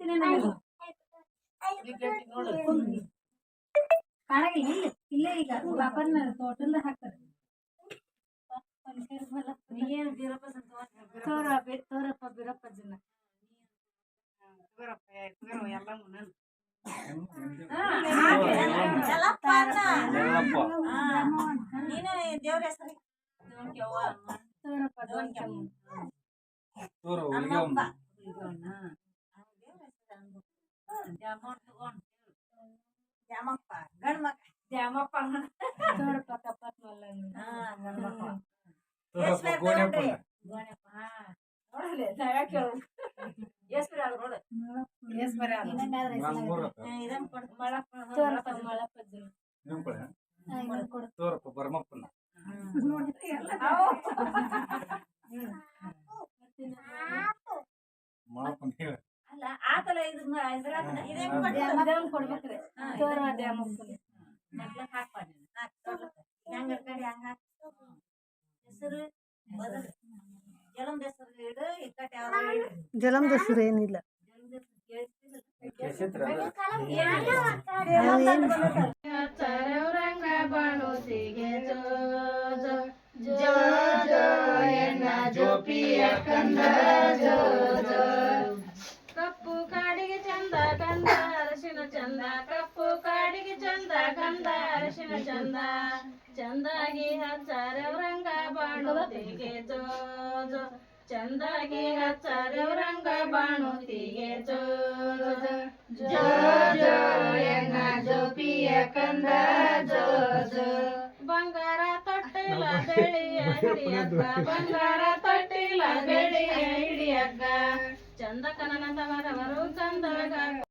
ಇಲ್ಲ ಇಲ್ಲೇ ಈಗ ವಾಪರ್ನ ತೋಟದ ಹಾಕ್ತಾರೆ. ಏನು ಬೀರಪ್ಪ ತೋರ ಬಿ- ತೋರಪ್ಪ ಬೀರಪ್ಪ ಜನ ನೀನೇ ದೇವ್ರ ಹೆಸರು. ತೋರಪ್ಪ. ದ್ಯಾಮಪ್ಪ ಗಂಡ್ ಮಕ್ಕ ದ್ಯಾಮಪ್ಪ ತೋರಪ್ಪ ಕಪ್ಪತ್ ನೋಡಲೆ ಕೇಳು ಬರ ಅದು ನೋಡು ನಾನು ಮೂರಪ್ಪ ಇದನ್ನ ಕೊಡು ಮಳಪ್ಪ ತೋರಪ್ಪ ಮಳಪ್ಪ ಕಡೆ ತೋರಪ್ಪ ಬರ್ಮಪ್ಪನ ಹೇಳ ಕೊಡ್ಬೇಕ್ರಿ. ಜಲಮ್ದ ಹೆಸರು ಏನಿಲ್ಲ. ಚರೌರಂಗ ಬಾಣೋತಿಗೆ ಜೋ ಜೋ ಎನ್ನ ಜೋಪಿಯ ಕಂದ ಜೋ ಚಂದ ಕಪ್ಪು ಕಾಡಿಗೆ ಚಂದ, ಕಂದ, ಅರಶಿನ ಚಂದ. ಚಂದಾಗಿ ಹಚ್ಚರವ್ರಂಗ ಬಾಣೋತಿಗೆ ಜೋ ಜೋ. ಚಂದಾಗಿ ಹಚ್ಚರವ್ರಂಗ ಬಾಣೋತಿಗೆ ಜೋ ಜೋ ಜೋ. ಜೋ ಎಣ್ಣ ಜೋಪಿಯ ಕಂದ, ಜೋ ಜೋ. ಬಂಗಾರ ತೊಟ್ಟಿಲ ಬೆಳೆಯ ಹಿಡಿಯಕ್ಕ, ಬಂಗಾರ ತೊಟ್ಟಿಲ ಬೆಳೆಯ ಹಿಡಿಯಕ್ಕ. ಚಂದ ಕನನ ತವರವರು ಕಂದಾಗ